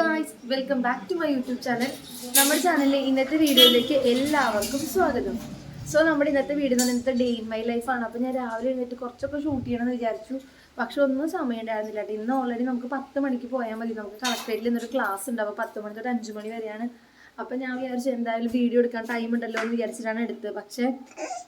Guys welcome back to my YouTube channel നമ്മുടെ ചാനലിലെ ഇന്നത്തെ വീഡിയോയിലേക്ക് എല്ലാവർക്കും സ്വാഗതം. സോ നമ്മുടെ ഇന്നത്തെ വീഡിയോ എന്ന് പറയുന്നത് ഡേ ഇൻ മൈ ലൈഫാണ് അപ്പോൾ ഞാൻ രാവിലെ എഴുന്നേറ്റ് കുറച്ചൊക്കെ ഷൂട്ട് ചെയ്യണമെന്ന് വിചാരിച്ചു. പക്ഷെ ഒന്നും സമയം ഉണ്ടായിരുന്നില്ല. ഇന്ന് ഓൾറെഡി നമുക്ക് പത്ത് മണിക്ക് പോയാൽ മതി. നമുക്ക് കളക്ടറേറ്റിൽ ഇന്നൊരു ക്ലാസ് ഉണ്ട്. അപ്പോൾ പത്ത് മണി തൊട്ട് അഞ്ച് മണി വരെയാണ് അപ്പം ഞാൻ വിചാരിച്ചു എന്തായാലും വീഡിയോ എടുക്കാൻ ടൈം ഉണ്ടല്ലോ എന്ന് വിചാരിച്ചിട്ടാണ് എടുത്തത്. പക്ഷെ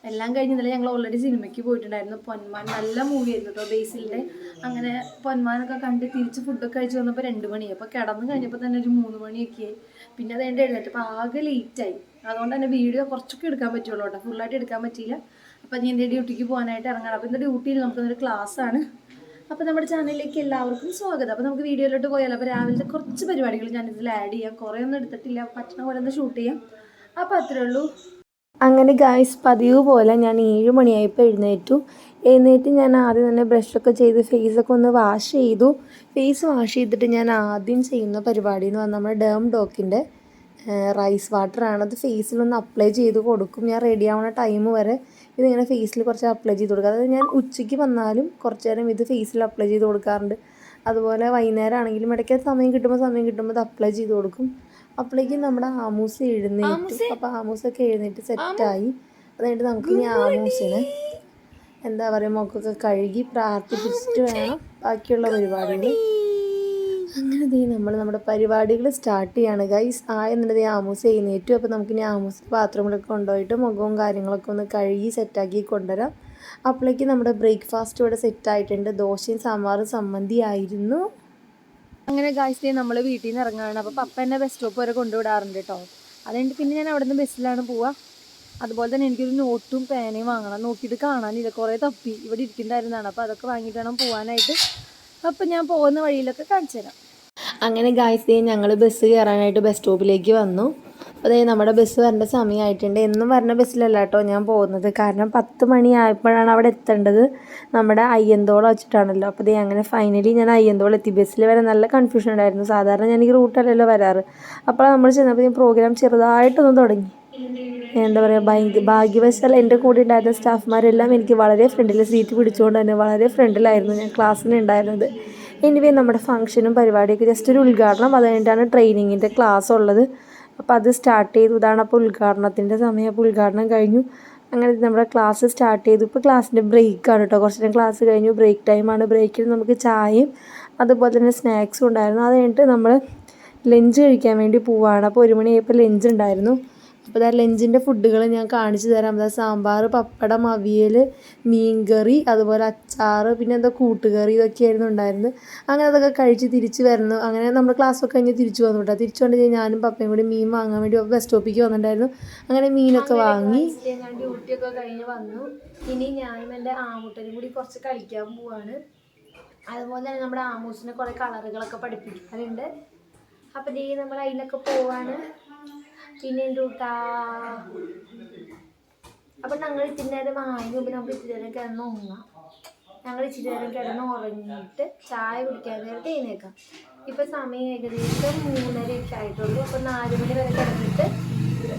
എല്ലാം കഴിഞ്ഞ ഇന്നലെ ഞങ്ങൾ ഓൾറെഡി സിനിമയ്ക്ക് പോയിട്ടുണ്ടായിരുന്നു. പൊന്മാൻ നല്ല മൂവി ആയിരുന്നു കേട്ടോ ബേസിലിന്റെ അങ്ങനെ പൊന്മാനൊക്കെ കണ്ട് തിരിച്ച് ഫുഡൊക്കെ കഴിച്ച് വന്നപ്പോൾ രണ്ട് മണി. അപ്പോൾ കിടന്നു കഴിഞ്ഞപ്പോൾ തന്നെ ഒരു മൂന്ന് മണിയൊക്കെ ആയി പിന്നെ അത് എന്റെ എഴുന്നേറ്റ് അപ്പോൾ ആകെ ലേറ്റായി അതുകൊണ്ട് തന്നെ വീഡിയോ കുറച്ചൊക്കെ എടുക്കാൻ പറ്റുള്ളൂ കേട്ടോ. ഫുള്ളായിട്ട് എടുക്കാൻ പറ്റിയില്ല. അപ്പോൾ ഞാൻ എന്റെ ഡ്യൂട്ടിക്ക് പോകാനായിട്ട് ഇറങ്ങണം. അപ്പോൾ ഇന്ന് ഡ്യൂട്ടിയിൽ നമുക്കൊരു ക്ലാസ്സാണ് അപ്പോൾ നമ്മുടെ ചാനലിലേക്ക് എല്ലാവർക്കും സ്വാഗതം. അപ്പോൾ നമുക്ക് വീഡിയോയിലോട്ട് പോയാലോ? അപ്പോൾ രാവിലത്തെ കുറച്ച് പരിപാടികൾ ഞാൻ ഇതിൽ ആഡ് ചെയ്യാം. കുറേ ഒന്നും എടുത്തിട്ടില്ല. പറ്റണ പോലെ ഒന്ന് ഷൂട്ട് ചെയ്യാം. അപ്പോൾ അത്രേ ഉള്ളൂ. അങ്ങനെ ഗായ്സ് പതിവ് പോലെ ഞാൻ ഏഴ് മണിയായപ്പോൾ എഴുന്നേറ്റു. എഴുന്നേറ്റ് ഞാൻ ആദ്യം തന്നെ ബ്രഷൊക്കെ ചെയ്ത് ഫേസൊക്കെ ഒന്ന് വാഷ് ചെയ്തു. ഫേസ് വാഷ് ചെയ്തിട്ട് ഞാൻ ആദ്യം ചെയ്യുന്ന പരിപാടി എന്ന് പറഞ്ഞാൽ നമ്മുടെ ഡേം ഡോക്കിന്റെ റൈസ് വാട്ടറാണ് അത് ഫേസിലൊന്ന് അപ്ലൈ ചെയ്ത് കൊടുക്കും. ഞാൻ റെഡി ആവുന്ന ടൈം വരെ ഇതിങ്ങനെ ഫേസിൽ കുറച്ച് അപ്ലൈ ചെയ്ത് കൊടുക്കുക. അതായത് ഞാൻ ഉച്ചയ്ക്ക് വന്നാലും കുറച്ച് നേരം ഇത് ഫേസിൽ അപ്ലൈ ചെയ്ത് കൊടുക്കാറുണ്ട്. അതുപോലെ വൈകുന്നേരം ആണെങ്കിലും ഇടയ്ക്ക് സമയം കിട്ടുമ്പോൾ സമയം കിട്ടുമ്പോൾ ഇത് അപ്ലൈ ചെയ്ത് കൊടുക്കും. അപ്പോഴേക്കും നമ്മുടെ ആമൂസ് എഴുന്നേറ്റ്. അപ്പോൾ ആമൂസൊക്കെ എഴുന്നേറ്റ് സെറ്റായി അതായിട്ട് നമുക്ക് ഇനി ആമൂസിനെ എന്താ പറയുക മുഖമൊക്കെ കഴുകി പ്രാർത്ഥിപ്പിച്ചിട്ട് വേണം ബാക്കിയുള്ള പരിപാടികൾ അങ്ങനെ ദേ നമ്മൾ നമ്മുടെ പരിപാടികൾ സ്റ്റാർട്ട് ചെയ്യാണ്. ഗൈസ് ആ എന്നിട്ട് ദേ ആമൂസ് എഴുന്നേറ്റും. അപ്പോൾ നമുക്ക് ഇനി ആമൂസ് ബാത്റൂമിലൊക്കെ കൊണ്ടുപോയിട്ട് മുഖവും കാര്യങ്ങളൊക്കെ ഒന്ന് കഴുകി സെറ്റാക്കി കൊണ്ടുവരാം. അപ്പോഴേക്കും നമ്മുടെ ബ്രേക്ക്ഫാസ്റ്റ് ഇവിടെ സെറ്റായിട്ടുണ്ട് ദോശയും സാമ്പാറും സമ്മന്തി ആയിരുന്നു. അങ്ങനെ ഗായ്സ് നമ്മൾ വീട്ടിൽ നിന്ന് ഇറങ്ങുകയാണ് അപ്പോൾ പപ്പ എന്നെ ബസ് സ്റ്റോപ്പ് വരെ കൊണ്ടുവിടാറുണ്ട് കേട്ടോ അതുകഴിഞ്ഞിട്ട് പിന്നെ ഞാൻ അവിടെ നിന്ന് ബസ്സിലാണ് പോവുക അതുപോലെ തന്നെ എനിക്കൊരു നോട്ടും പേനയും വാങ്ങണം. നോക്കിയിട്ട് കാണാനില്ല. കുറേ തപ്പി ഇവിടെ ഇരിക്കുന്നുണ്ടായിരുന്നതാണ് അപ്പോൾ അതൊക്കെ വാങ്ങിയിട്ട് വേണം പോകാനായിട്ട് അപ്പം ഞാൻ പോകുന്ന വഴിയിലൊക്കെ കാണിച്ചു തരാം അങ്ങനെ ഗായ്സ് ഞങ്ങൾ ബസ് കയറാനായിട്ട് ബസ് സ്റ്റോപ്പിലേക്ക് വന്നു. അപ്പോൾ നമ്മുടെ ബസ് വരേണ്ട സമയമായിട്ടുണ്ട് എന്നും വരുന്ന ബസ്സിലല്ല കേട്ടോ ഞാൻ പോകുന്നത്. കാരണം പത്ത് മണിയായപ്പോഴാണ് അവിടെ എത്തേണ്ടത്. നമ്മുടെ അയ്യന്തോളം വെച്ചിട്ടാണല്ലോ. അപ്പോൾ അതേ അങ്ങനെ ഫൈനലി ഞാൻ അയ്യന്തോളം എത്തി. ബസ്സിൽ വരെ നല്ല കൺഫ്യൂഷൻ ഉണ്ടായിരുന്നു. സാധാരണ ഞാൻ ഈ റൂട്ടല്ലല്ലോ വരാറ്. അപ്പോൾ നമ്മൾ ചെന്നപ്പോൾ ഞാൻ പ്രോഗ്രാം ചെറുതായിട്ടൊന്ന് തുടങ്ങി. എന്താ പറയുക ഭയങ്കര ഭാഗ്യവശാൽ എന്റെ കൂടെ ഉണ്ടായിരുന്ന സ്റ്റാഫ്മാരെല്ലാം എനിക്ക് വളരെ ഫ്രണ്ടിൽ സീറ്റ് പിടിച്ചുകൊണ്ട് തന്നെ വളരെ ഫ്രണ്ടിലായിരുന്നു ഞാൻ ക്ലാസ്സിലുണ്ടായിരുന്നത് എനിവേ നമ്മുടെ ഫംഗ്ഷനും പരിപാടിയൊക്കെ ജസ്റ്റ് ഒരു ഉദ്ഘാടനം. അത് കഴിഞ്ഞിട്ടാണ് ട്രെയിനിങ്ങിന്റെ ക്ലാസ് ഉള്ളത്. അപ്പോൾ അത് സ്റ്റാർട്ട് ചെയ്തു. ഇതാണ് അപ്പോൾ ഉദ്ഘാടനത്തിന്റെ സമയം. അപ്പോൾ ഉദ്ഘാടനം കഴിഞ്ഞു. അങ്ങനെ നമ്മുടെ ക്ലാസ് സ്റ്റാർട്ട് ചെയ്തു. ഇപ്പോൾ ക്ലാസ്സിന്റെ ബ്രേക്കാണ് കേട്ടോ കുറച്ച് നേരം ക്ലാസ് കഴിഞ്ഞു. ബ്രേക്ക് ടൈമാണ് ബ്രേക്കിൽ നമുക്ക് ചായയും അതുപോലെ തന്നെ സ്നാക്സും ഉണ്ടായിരുന്നു. അത് കഴിഞ്ഞിട്ട് നമ്മൾ ലഞ്ച് കഴിക്കാൻ വേണ്ടി പോവുകയാണ് അപ്പോൾ ഒരു മണിയായപ്പോൾ ലഞ്ച് ഉണ്ടായിരുന്നു. അപ്പോൾ ഇതാ ലഞ്ചിന്റെ ഫുഡുകൾ ഞാൻ കാണിച്ചു തരാം. അതാ സാമ്പാർ പപ്പടം അവിയൽ മീൻകറി അതുപോലെ അച്ചാർ പിന്നെ എന്താ കൂട്ടുകറി ഇതൊക്കെയായിരുന്നു ഉണ്ടായിരുന്നത്. അങ്ങനെ അതൊക്കെ കഴിച്ച് തിരിച്ച് വരുന്നു. അങ്ങനെ നമ്മൾ ക്ലാസ്സൊക്കെ കഴിഞ്ഞ് തിരിച്ചു വന്നു കേട്ടോ. തിരിച്ചു വന്നു ഞാനും പപ്പയും കൂടി മീൻ വാങ്ങാൻ വേണ്ടി ബസ് സ്റ്റോപ്പിലേക്ക് വന്നിട്ടുണ്ടായിരുന്നു. അങ്ങനെ മീനൊക്കെ വാങ്ങി. ഞാൻ ഡ്യൂട്ടിയൊക്കെ കഴിഞ്ഞ് വന്നു. ഇനി ഞാനും എന്റെ ആമുട്ടനും കൂടി കുറച്ച് കളിക്കാൻ പോവാണ്. അതുപോലെ തന്നെ നമ്മുടെ ആമൂസിനെ കുറേ കളറുകളൊക്കെ പഠിപ്പിക്കാനുണ്ട്. അപ്പം ദേ നമ്മൾ അതിലൊക്കെ പോവാണ്. പിന്നെ എന്തുട്ടാ അപ്പം ഞങ്ങൾ ഇത്തിരി നേരം വാങ്ങി പിന്നെ നമുക്ക് ഇത്തിരി നേരം കിടന്ന് ഉറങ്ങാം. ഞങ്ങൾ ഇച്ചിരി നേരം കിടന്ന് ഉറങ്ങിയിട്ട് ചായ കുടിക്കാൻ നേരത്തെ എഴുന്നേക്കാം. ഇപ്പം സമയം ഏകദേശം മൂന്നരയൊക്കെ ആയിട്ടുള്ളൂ. അപ്പം നാലുമണി വരെ കിടന്നിട്ട്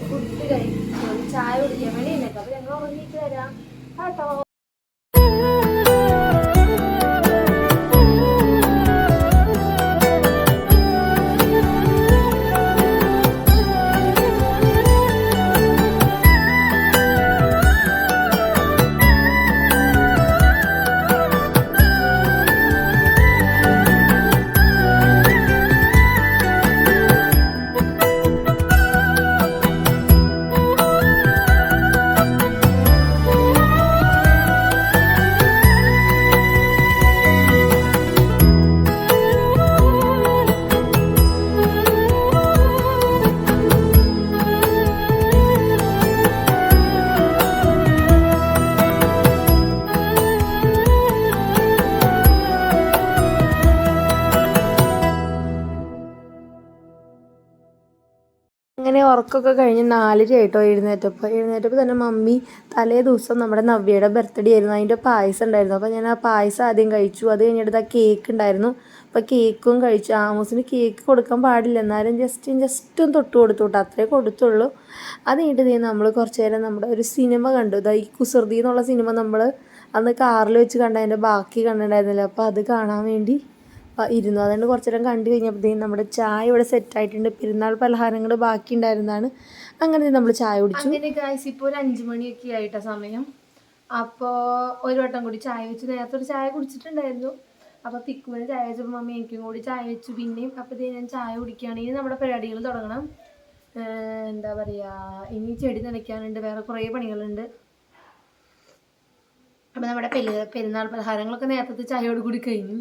ഫുഡ് കഴിക്കും ചായ കുടിക്കാൻ വേണ്ടി എഴുന്നേക്കാം. അപ്പം ഞങ്ങൾ ഉറങ്ങിയിട്ട് വരാം. കേട്ടോ ഉറക്കമൊക്കെ കഴിഞ്ഞ് നാലര ആയിട്ടോ എഴുന്നേറ്റപ്പോൾ എഴുന്നേറ്റപ്പോൾ തന്നെ മമ്മി തലേ ദിവസം നമ്മുടെ നവ്യയുടെ ബർത്ത്ഡേ ആയിരുന്നു. അതിന്റെ പായസം ഉണ്ടായിരുന്നു. അപ്പോൾ ഞാൻ ആ പായസം ആദ്യം കഴിച്ചു. അത് കഴിഞ്ഞിട്ട് ആ കേക്ക് ഉണ്ടായിരുന്നു. അപ്പോൾ കേക്കും കഴിച്ചു. ആമോസിന് കേക്ക് കൊടുക്കാൻ പാടില്ല. എന്നാലും ജസ്റ്റ് ജസ്റ്റ് ഒന്ന് തൊട്ട് കൊടുത്തു കേട്ടോ അത്രേ കൊടുത്തുള്ളൂ. അത് കഴിഞ്ഞിട്ട് നമ്മൾ കുറച്ച് നേരം നമ്മുടെ ഒരു സിനിമ കണ്ടു. ഇതാ ഈ കുസൃതി എന്നുള്ള സിനിമ നമ്മൾ അന്ന് കാറിൽ വെച്ച് കണ്ടതിന്റെ ബാക്കി കണ്ടിട്ടുണ്ടായിരുന്നില്ല. അപ്പോൾ അത് കാണാൻ വേണ്ടി ഇരുന്നു അതുകൊണ്ട് കുറച്ച് നേരം കണ്ടു കഴിഞ്ഞപ്പോഴത്തേക്കും നമ്മുടെ ചായ ഇവിടെ സെറ്റായിട്ടുണ്ട് പെരുന്നാൾ പലഹാരങ്ങൾ ബാക്കി ഉണ്ടായിരുന്നതാണ് അങ്ങനെ നമ്മൾ ചായ കുടിച്ചു. അങ്ങനെ ഗായ്സ് ഇപ്പോൾ ഒരു അഞ്ചു മണിയൊക്കെ ആയിട്ടാ സമയം. അപ്പോൾ ഒരു വട്ടം കൂടി ചായ വെച്ച് നേരത്തെ ഒരു ചായ കുടിച്ചിട്ടുണ്ടായിരുന്നു. അപ്പോൾ തിക്കുമ്പോൾ ചായ വെച്ചപ്പോൾ മമ്മി എനിക്കും കൂടി ചായ വെച്ചു. പിന്നെയും അപ്പോൾ ഞാൻ ചായ കുടിക്കുകയാണെങ്കിൽ നമ്മുടെ പരിപാടികൾ തുടങ്ങണം. എന്താ പറയുക ഇനി ചെടി നനയ്ക്കാനുണ്ട്. വേറെ കുറേ പണികളുണ്ട്. അപ്പോൾ നമ്മുടെ പെരു പെരുന്നാൾ പലഹാരങ്ങളൊക്കെ നേരത്തെ ചായയോട് കൂടി കഴിഞ്ഞു.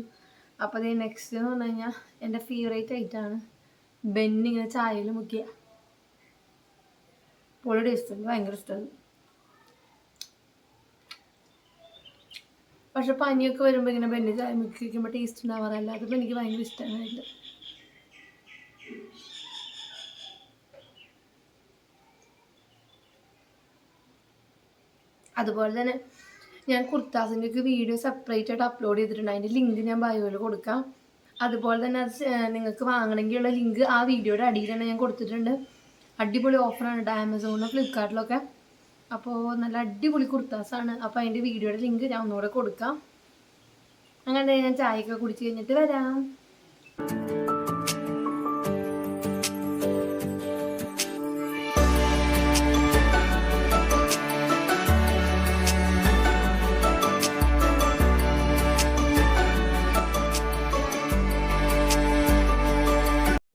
അപ്പോൾ അതേ നെക്സ്റ്റ് എന്ന് പറഞ്ഞു കഴിഞ്ഞാൽ എന്റെ ഫേവറേറ്റ് ആയിട്ടാണ് ബെന്നിങ്ങനെ ചായയിൽ മുക്കിയ. പൊളി ടേസ്റ്റ് ഉണ്ട് ഭയങ്കര ഇഷ്ടമാണ് പക്ഷെ പനിയൊക്കെ വരുമ്പോൾ ഇങ്ങനെ ബെന്നി ചായ മുക്കി വയ്ക്കുമ്പോൾ ടേസ്റ്റ് ഉണ്ടാവാറില്ല. അതിപ്പോൾ എനിക്ക് ഭയങ്കര ഇഷ്ടമാണ് അതിൽ അതുപോലെ തന്നെ ഞാൻ കുർത്താസിന്റെ ഒക്കെ വീഡിയോ സെപ്പറേറ്റ് ആയിട്ട് അപ്ലോഡ് ചെയ്തിട്ടുണ്ട്. അതിന്റെ ലിങ്ക് ഞാൻ ബയോയിൽ കൊടുക്കാം. അതുപോലെ തന്നെ അത് നിങ്ങൾക്ക് വാങ്ങണമെങ്കിലുള്ള ലിങ്ക് ആ വീഡിയോയുടെ തന്നെ ഞാൻ കൊടുത്തിട്ടുണ്ട്. അടിപൊളി ഓഫറാണ് കേട്ടോ ആമസോണിലും ഫ്ലിപ്കാർട്ടിലൊക്കെ അപ്പോൾ നല്ല അടിപൊളി കുർത്താസാണ്. അപ്പോൾ അതിന്റെ വീഡിയോയുടെ ലിങ്ക് ഞാൻ ഒന്നുകൂടെ കൊടുക്കാം. അങ്ങനെ ഞാൻ ചായയൊക്കെ കുടിച്ച് കഴിഞ്ഞിട്ട് വരാം.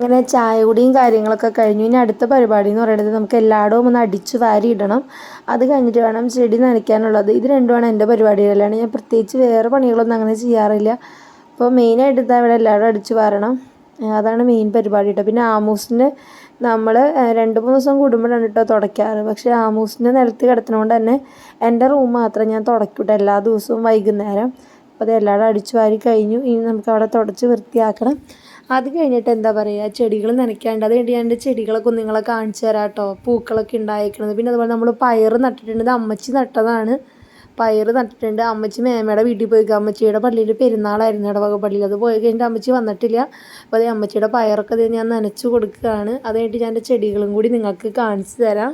അങ്ങനെ ചായ കുടിയും കാര്യങ്ങളൊക്കെ കഴിഞ്ഞു. ഇനി അടുത്ത പരിപാടി എന്ന് പറയുന്നത് നമുക്ക് എല്ലായിടവും ഒന്ന് അടിച്ചു വാരി ഇടണം. അത് കഴിഞ്ഞിട്ട് വേണം ചെടി നനയ്ക്കാനുള്ളത്. ഇത് രണ്ടുമാണ് എന്റെ പരിപാടികളാണ് ഞാൻ പ്രത്യേകിച്ച് വേറെ പണികളൊന്നും അങ്ങനെ ചെയ്യാറില്ല. അപ്പോൾ മെയിനായിട്ട് ഇതാ ഇവിടെ എല്ലാവരും അടിച്ചു വാരണം. അതാണ് മെയിൻ പരിപാടി കേട്ടോ പിന്നെ ആമൂസിന് നമ്മൾ രണ്ട് മൂന്ന് ദിവസം കൂടുമ്പോഴാണ് കേട്ടോ തുടയ്ക്കാറ്. പക്ഷേ ആമൂസിന് നിലത്ത് കിടത്തുന്നതുകൊണ്ട് തന്നെ എന്റെ റൂം മാത്രം ഞാൻ തുടയ്ക്കൂട്ടോ എല്ലാ ദിവസവും വൈകുന്നേരം. അപ്പോൾ അത് എല്ലാവരും അടിച്ചു വാരി കഴിഞ്ഞു. ഇനി നമുക്ക് അവിടെ തുടച്ച് വൃത്തിയാക്കണം. അത് കഴിഞ്ഞിട്ട് എന്താ പറയുക ചെടികൾ നനയ്ക്കാണ്ട് അത് കഴിഞ്ഞിട്ട് ഞാൻ ചെടികളൊക്കെ നിങ്ങളെ കാണിച്ചു തരാം കേട്ടോ പൂക്കളൊക്കെ ഉണ്ടായിരിക്കുന്നത് പിന്നെ അതുപോലെ നമ്മൾ പയർ നട്ടിട്ടുണ്ട്. അമ്മച്ചി നട്ടതാണ്. പയർ നട്ടിട്ടുണ്ട്. അമ്മച്ചി മേമയുടെ വീട്ടിൽ പോയി അമ്മച്ചിയുടെ പള്ളിയിൽ പെരുന്നാളായിരുന്നു ഇടവക പള്ളിയിൽ അത് പോയി കഴിഞ്ഞിട്ട് അമ്മച്ചി വന്നിട്ടില്ല. അപ്പോൾ അത് അമ്മച്ചിയുടെ പയറൊക്കെ ഞാൻ നനച്ചു കൊടുക്കുകയാണ്. അത് കഴിഞ്ഞിട്ട് ഞാൻ ചെടികളും കൂടി നിങ്ങൾക്ക് കാണിച്ചു തരാം.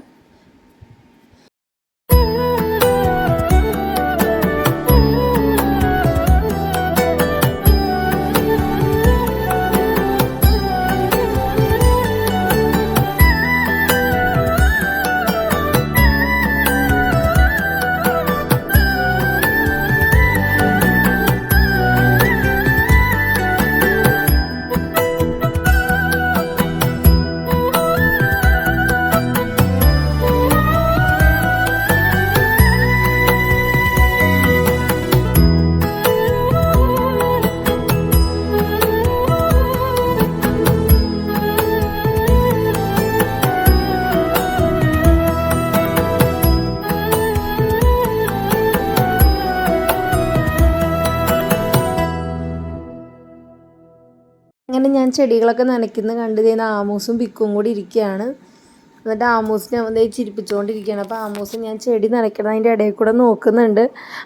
അങ്ങനെ ഞാൻ ചെടികളൊക്കെ നനയ്ക്കുന്ന കണ്ട് ചെയ്യുന്ന ആമൂസും പിക്കും കൂടി ഇരിക്കുകയാണ്. എന്നിട്ട് ആമൂസിനെ അവൻ ചിരിപ്പിച്ചുകൊണ്ടിരിക്കുകയാണ്. അപ്പോൾ ആമൂസ് ഞാൻ ചെടി നനയ്ക്കണതിന്റെ ഇടയിൽ കൂടെ നോക്കുന്നുണ്ട്.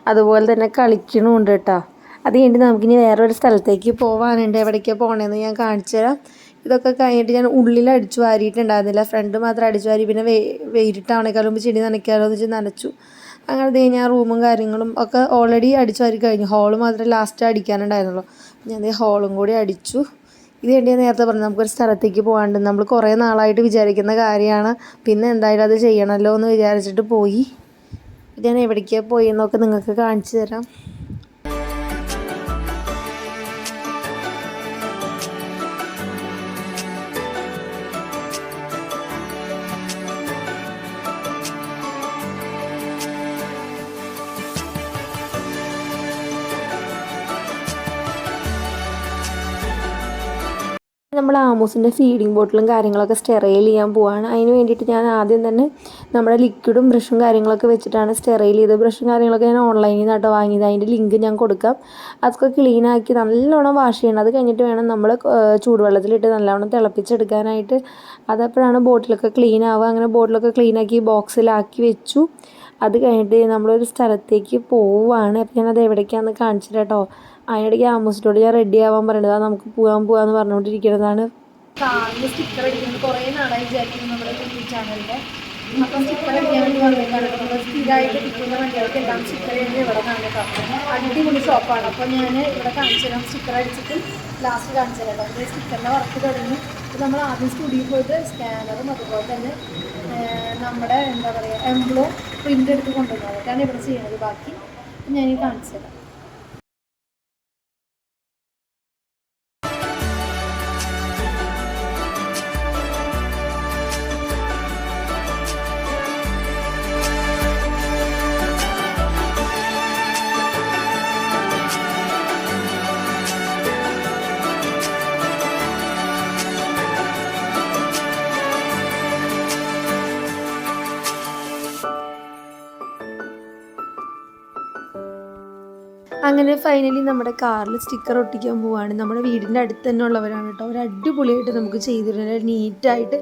അതുപോലെ തന്നെ കളിക്കണമുണ്ട് കേട്ടോ. അത് കഴിഞ്ഞിട്ട് നമുക്കിനി വേറൊരു സ്ഥലത്തേക്ക് പോകാനുണ്ട് എവിടേക്കാണ് പോകണമെന്ന് ഞാൻ കാണിച്ചു തരാം. ഇതൊക്കെ കഴിഞ്ഞിട്ട് ഞാൻ ഉള്ളിൽ അടിച്ചു വാരിയിട്ടുണ്ടായിരുന്നില്ല. ഫ്രണ്ട് മാത്രം അടിച്ചു വാരി. പിന്നെ വെ വെയിലിട്ടാവണേക്കാളും മുമ്പ് ചെടി നനയ്ക്കാമല്ലോ എന്ന് വെച്ച് നനച്ചു. അങ്ങനെ ഞാൻ റൂമും കാര്യങ്ങളും ഒക്കെ ഓൾറെഡി അടിച്ചു വാരി കഴിഞ്ഞു. ഹോൾ മാത്രമേ ലാസ്റ്റ് അടിക്കാനുണ്ടായിരുന്നുള്ളൂ. ഞാൻ ഹോളും കൂടി അടിച്ചു. ഇത് വേണ്ടി നേരത്തെ പറഞ്ഞു നമുക്കൊരു സ്ഥലത്തേക്ക് പോകാണ്ട് നമ്മൾ കുറേ നാളായിട്ട് വിചാരിക്കുന്ന കാര്യമാണ്. പിന്നെ എന്തായാലും അത് ചെയ്യണമല്ലോ എന്ന് വിചാരിച്ചിട്ട് പോയി. ഞാൻ എവിടേക്കാണ് പോയി എന്നൊക്കെ നിങ്ങൾക്ക് കാണിച്ചു തരാം. നമ്മൾ ആമോസിന്റെ ഫീഡിങ് ബോട്ടിലും കാര്യങ്ങളൊക്കെ സ്റ്റെറൈൽ ചെയ്യാൻ പോവാണ്. അതിന് വേണ്ടിയിട്ട് ഞാൻ ആദ്യം തന്നെ നമ്മുടെ ലിക്വിഡും ബ്രഷും കാര്യങ്ങളൊക്കെ വെച്ചിട്ടാണ് സ്റ്റെറൈൽ ചെയ്തത്. ബ്രഷും കാര്യങ്ങളൊക്കെ ഞാൻ ഓൺലൈനിൽ നിന്നാട്ടോ വാങ്ങിയത്. അതിന്റെ ലിങ്ക് ഞാൻ കൊടുക്കാം. അതൊക്കെ ക്ലീനാക്കി നല്ലോണം വാഷ് ചെയ്യണം. അത് കഴിഞ്ഞിട്ട് വേണം നമ്മൾ ചൂടുവെള്ളത്തിലിട്ട് നല്ലോണം തിളപ്പിച്ചെടുക്കാനായിട്ട്. അതപ്പോഴാണ് ബോട്ടിലൊക്കെ ക്ലീൻ ആവുക. അങ്ങനെ ബോട്ടിലൊക്കെ ക്ലീനാക്കി ബോക്സിലാക്കി വെച്ചു. അത് കഴിഞ്ഞിട്ട് നമ്മളൊരു സ്ഥലത്തേക്ക് പോവുകയാണ് അപ്പം ഞാനത് എവിടേക്കാണെന്ന് കാണിച്ചിട്ട് കേട്ടോ അതിനിടയ്ക്ക് ഞാൻ റെഡി ആവാൻ പറയണത്. നമുക്ക് പോകാൻ പോകാന്ന് പറഞ്ഞുകൊണ്ടിരിക്കുന്നതാണ്. കാറിൽ സ്റ്റിക്കർ നമ്മുടെ സ്റ്റിക്കർ വേണ്ടി സ്റ്റിക്കർ അടിപൊളി ഷോപ്പാണ് അപ്പോൾ ഞാൻ ഇവിടെ കാണിച്ചു സ്റ്റിക്കർ അടിച്ചിട്ട് ലാസ്റ്റ് കാണിച്ചു തരാം. വർക്ക് തുടങ്ങി. നമ്മൾ ആദ്യം സ്റ്റുഡിയോയിൽ പോയിട്ട് സ്കാനറും അതുപോലെ തന്നെ നമ്മുടെ എന്താ പറയുക എംബ്ലോ പ്രിന്റ് എടുത്ത് കൊണ്ടുവന്നത് അതൊക്കെയാണ് ഇവിടെ ചെയ്യുന്നത്. ബാക്കി ഞാൻ കാണിച്ചു തരാം. അങ്ങനെ ഫൈനലി നമ്മുടെ കാറിൽ സ്റ്റിക്കർ ഒട്ടിക്കാൻ പോവാണ്. നമ്മുടെ വീടിന്റെ അടുത്ത് തന്നെ ഉള്ളവരാണ് കേട്ടോ. അവർ അടിപൊളിയായിട്ട് നമുക്ക് ചെയ്തു തരുന്നത് നീറ്റായിട്ട്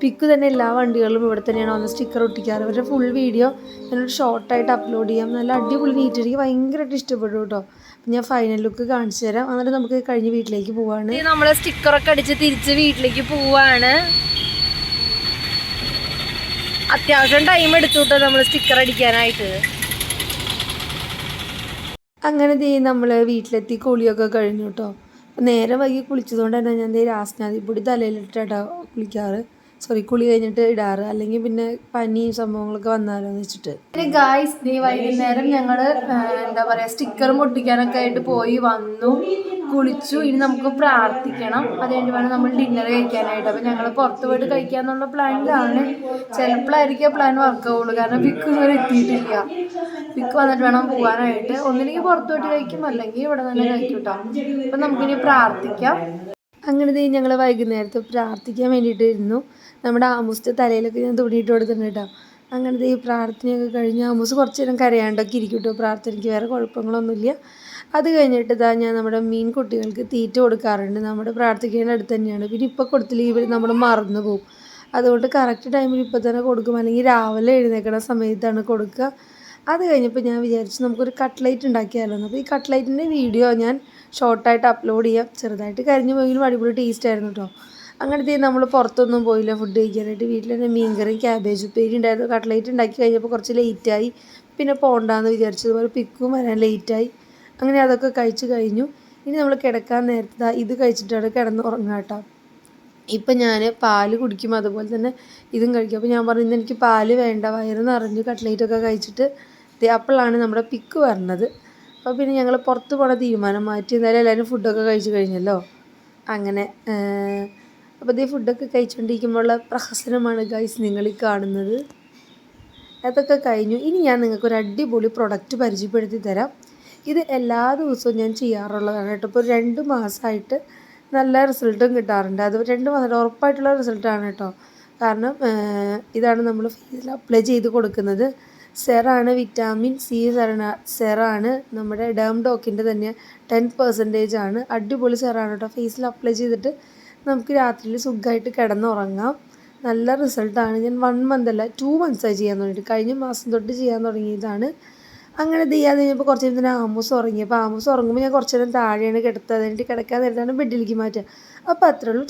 പിക്ക് തന്നെ എല്ലാ വണ്ടികളിലും ഇവിടെ തന്നെയാണ് വന്ന് സ്റ്റിക്കർ ഒട്ടിക്കാറ്. അവരുടെ ഫുൾ വീഡിയോ ഞാനൊരു ഷോർട്ടായിട്ട് അപ്ലോഡ് ചെയ്യാം. നല്ല അടിപൊളി നീറ്റ് എനിക്ക് ഭയങ്കരമായിട്ട് ഇഷ്ടപ്പെട്ടു കേട്ടോ. ഞാൻ ഫൈനൽ ലുക്ക് കാണിച്ചു തരാം. എന്നിട്ട് നമുക്ക് കഴിഞ്ഞ് വീട്ടിലേക്ക് പോവാണ്. നമ്മൾ സ്റ്റിക്കറൊക്കെ അടിച്ച് തിരിച്ച് വീട്ടിലേക്ക് പോവാണ്. അത്യാവശ്യം ടൈം എടുത്തു നമ്മൾ സ്റ്റിക്കർ അടിക്കാനായിട്ട്. അങ്ങനെ ദേ നമ്മൾ വീട്ടിലെത്തി കുളിയൊക്കെ കഴിഞ്ഞു കേട്ടോ നേരെ വൈകി കുളിച്ചതുകൊണ്ട് തന്നെ ഞാൻ ദേ രാസ്നാദിപ്പൊടി തലയിലിട്ടാ കുളിക്കാറ്. സോറി കുളി കഴിഞ്ഞിട്ട് ഇടാറ്. അല്ലെങ്കിൽ പിന്നെ പനി സംഭവങ്ങളൊക്കെ വന്നാലോ എന്ന് വെച്ചിട്ട്. ഗായ്സ് നീ വൈകുന്നേരം ഞങ്ങൾ എന്താ പറയാ സ്റ്റിക്കർ പൊട്ടിക്കാനൊക്കെ ആയിട്ട് പോയി വന്നു കുളിച്ചു. ഇനി നമുക്ക് പ്രാർത്ഥിക്കണം. അതുകഴിഞ്ഞ് വേണം നമ്മൾ ഡിന്നർ കഴിക്കാനായിട്ട്. അപ്പം ഞങ്ങൾ പുറത്ത് പോയിട്ട് കഴിക്കാന്നുള്ള പ്ലാനിലാണ് ചിലപ്പോഴായിരിക്കും പ്ലാൻ വർക്ക് ആവുള്ളൂ. കാരണം വിക്ക് ഇതുവരെ എത്തിയിട്ടില്ല. പിക്ക് വന്നിട്ട് വേണം പോകാനായിട്ട് ഒന്നില്ലെങ്കിൽ പുറത്ത് പോയിട്ട് കഴിക്കും. അല്ലെങ്കിൽ ഇവിടെ തന്നെ കഴിക്കും കേട്ടോ അപ്പം നമുക്കിനി പ്രാർത്ഥിക്കാം. അങ്ങനെ ഞങ്ങൾ വൈകുന്നേരത്ത് പ്രാർത്ഥിക്കാൻ വേണ്ടിയിട്ട് ഇരുന്നു. നമ്മുടെ ആമൂസിന്റെ തലയിലൊക്കെ ഞാൻ തുണിയിട്ട് കൊടുത്തിട്ടുണ്ട് കേട്ടോ. അങ്ങനത്തെ ഈ പ്രാർത്ഥനയൊക്കെ കഴിഞ്ഞ് ആമൂസ് കുറച്ച് നേരം കരയാണ്ടൊക്കെ ഇരിക്കും കേട്ടോ പ്രാർത്ഥനയ്ക്ക് വേറെ കുഴപ്പങ്ങളൊന്നുമില്ല. അത് കഴിഞ്ഞിട്ട് ഇതാ ഞാൻ നമ്മുടെ മീൻ കുട്ടികൾക്ക് തീറ്റ കൊടുക്കാറുണ്ട്. നമ്മുടെ പ്രാർത്ഥിക്കേണ്ട അടുത്ത് തന്നെയാണ്. പിന്നെ ഇപ്പോൾ കൊടുത്തില്ല ഇവർ നമ്മൾ മറന്നു പോകും അതുകൊണ്ട് കറക്റ്റ് ടൈമിൽ ഇപ്പോൾ തന്നെ കൊടുക്കും. അല്ലെങ്കിൽ രാവിലെ എഴുന്നേക്കണ സമയത്താണ് കൊടുക്കുക. അത് കഴിഞ്ഞപ്പോൾ ഞാൻ വിചാരിച്ചു നമുക്കൊരു കട്ട്ലൈറ്റ് ഉണ്ടാക്കിയാലോ. അപ്പോൾ ഈ കട്ട്ലൈറ്റിന്റെ വീഡിയോ ഞാൻ ഷോർട്ടായിട്ട് അപ്ലോഡ് ചെയ്യാം. ചെറുതായിട്ട് കരിഞ്ഞു പോയെങ്കിലും അടിപൊളി ടേസ്റ്റ് ആയിരുന്നു കേട്ടോ. അങ്ങനത്തെ നമ്മൾ പുറത്തൊന്നും പോയില്ല ഫുഡ് കഴിക്കാനായിട്ട്. വീട്ടിൽ തന്നെ മീൻകറിയും ക്യാബേജ് ഉപ്പേരി ഉണ്ടായിരുന്നു. കട്ട്ലേറ്റ് ഉണ്ടാക്കി കഴിഞ്ഞപ്പോൾ കുറച്ച് ലേറ്റായി പിന്നെ പോണ്ടാന്ന് വിചാരിച്ചതുപോലെ പിക്കും വരാൻ ലേറ്റായി അങ്ങനെ അതൊക്കെ കഴിച്ച് കഴിഞ്ഞു. ഇനി നമ്മൾ കിടക്കാൻ നേരത്തെ ഇത് കഴിച്ചിട്ടാണ് കിടന്ന് ഉറങ്ങുക കേട്ടോ. ഇപ്പം ഞാൻ പാൽ കുടിക്കും. അതുപോലെ തന്നെ ഇതും കഴിക്കും. അപ്പോൾ ഞാൻ പറഞ്ഞു ഇന്ന് എനിക്ക് പാൽ വേണ്ട. വയറ് നിറഞ്ഞു കട്ട്ലേറ്റൊക്കെ കഴിച്ചിട്ട് അപ്പോഴാണ് നമ്മുടെ പിക്ക് വരണത്. അപ്പോൾ പിന്നെ ഞങ്ങൾ പുറത്ത് പോണ തീരുമാനം മാറ്റി. എന്തായാലും എല്ലാവരും ഫുഡൊക്കെ കഴിച്ച് കഴിഞ്ഞല്ലോ. അങ്ങനെ അപ്പോൾ ഇതേ ഫുഡൊക്കെ കഴിച്ചുകൊണ്ടിരിക്കുമ്പോഴുള്ള പ്രഹസനമാണ് ഗൈസ് നിങ്ങൾ ഈ കാണുന്നത്. അതൊക്കെ കഴിഞ്ഞു. ഇനി ഞാൻ നിങ്ങൾക്ക് ഒരു അടിപൊളി പ്രൊഡക്റ്റ് പരിചയപ്പെടുത്തി തരാം. ഇത് എല്ലാ ദിവസവും ഞാൻ ചെയ്യാറുള്ളതാണ് കേട്ടോ. ഇപ്പോൾ രണ്ട് മാസമായിട്ട് നല്ല റിസൾട്ടും കിട്ടാറുണ്ട്. അത് രണ്ട് മാസം ഉറപ്പായിട്ടുള്ള റിസൾട്ടാണ് കേട്ടോ. കാരണം ഇതാണ് നമ്മൾ ഫേസിൽ അപ്ലൈ ചെയ്ത് കൊടുക്കുന്നത്. സെറാണ് വിറ്റാമിൻ സി സെറ സെറാണ് നമ്മുടെ ഡേം ഡോക്കിന്റെ തന്നെ ടെൻ പെർസെന്റേജ് ആണ്. അടിപൊളി സെറാണ് കേട്ടോ. ഫേസിൽ അപ്ലൈ ചെയ്തിട്ട് നമുക്ക് രാത്രിയിൽ സുഖമായിട്ട് കിടന്നുറങ്ങാം. നല്ല റിസൾട്ടാണ്. ഞാൻ വൺ മന്ത് അല്ല ടു മന്ത്സായി ചെയ്യാൻ തുടങ്ങിയിട്ട്. കഴിഞ്ഞ മാസം തൊട്ട് ചെയ്യാൻ തുടങ്ങിയതാണ്. അങ്ങനെ ചെയ്യാതെ കഴിഞ്ഞപ്പോൾ കുറച്ച് നേരം തന്നെ ആമൂസ് ഉറങ്ങി. അപ്പോൾ ആമൂസ് ഉറങ്ങുമ്പോൾ ഞാൻ കുറച്ച് നേരം താഴെയാണ് കിടത്തുക അതിനായിട്ട് കിടക്കാൻ നേരത്താണ് ബെഡിലേക്ക് മാറ്റുക. അപ്പോൾ അത്രേ ഉള്ളൂ